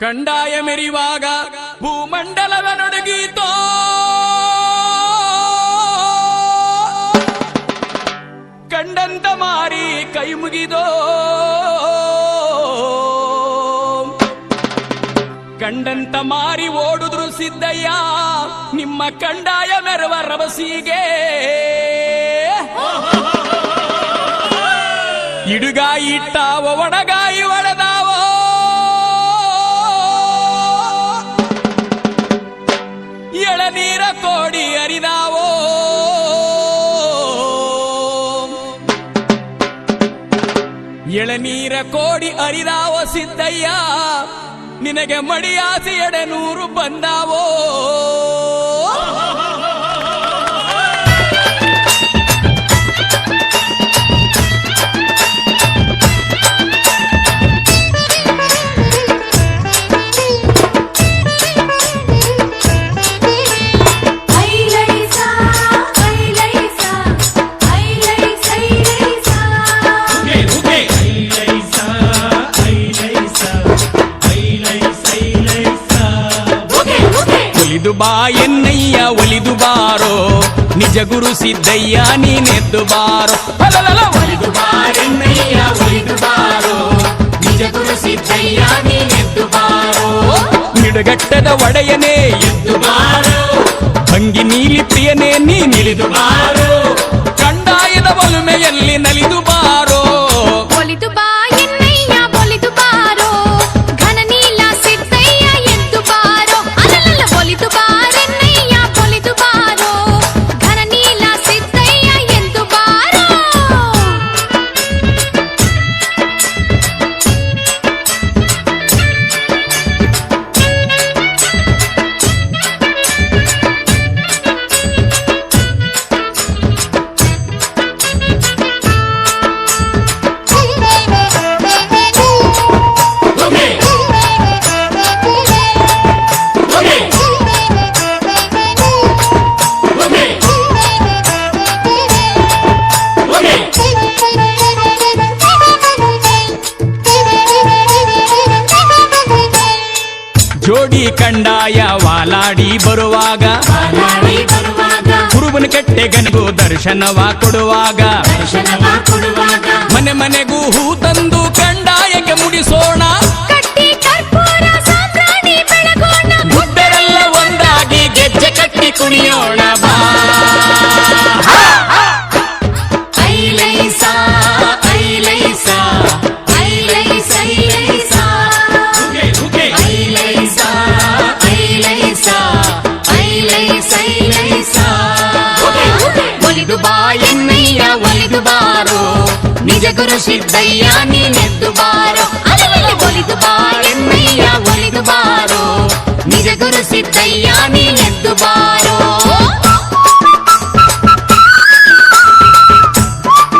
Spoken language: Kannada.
ಕಂಡಾಯ ಮೆರಿವಾಗ ಭೂಮಂಡಲವನೊಡಗೀತೋ. ಕಂಡಂತ ಮಾರಿ ಕೈ ಮುಗಿದೋ. ಕಂಡಂತ ಮಾರಿ ಓಡುದ್ರು ಸಿದ್ದಯ್ಯ ನಿಮ್ಮ ಕಂಡಾಯ ಮೆರವ ರವಸಿಗೆ. ಇಡುಗಾಯಿಟ್ಟ ಇಟ್ಟಾವ ಎಳನೀರ ಕೋಡಿ ಅರಿದಾವ ಸಿದ್ದಯ್ಯ ನಿನಗೆ ಮಡಿಯಾಸಿ ಎಡೆ ನೂರು ಬಂದಾವೋ? ಒಲಿದು ಬಾ, ಎನ್ನಯ್ಯ, ಒಲಿದು ಬಾರೋ. ನಿಜ ಗುರು ಸಿದ್ದಯ್ಯ, ನೀನೆದ್ದು ಬಾರೋ. ಒಲಿದು ಬಾ, ಎನ್ನಯ್ಯ, ಒಲಿದು ಬಾರೋ. ನಿಜ ಗುರು ಸಿದ್ದಯ್ಯ, ನೀನೆದ್ದು ಬಾರೋ. ನಿಡಗಟ್ಟದ ಒಡೆಯನೇ, ಎದ್ದು ಬಾರೋ. ಭಂಗಿ ನೀಲಿ ಪ್ರಿಯನೇ, ನೀ ನಿಲಿದು ಬಾರೋ. ಕಂಡಾಯದ ಒಲುಮೆಯಲ್ಲಿ ನಲಿದು ಬಾರೋ ಜೋಡಿ ಕಂಡಾಯ ವಾಲಾಡಿ ಬರುವಾಗ. ಕುರುಬನ ಕೆಟ್ಟೆಗನಿಗೂ ದರ್ಶನವ ಕೊಡುವಾಗ. ಒಲಿದು ಬಾರೋ ನಿಜ ಗುರು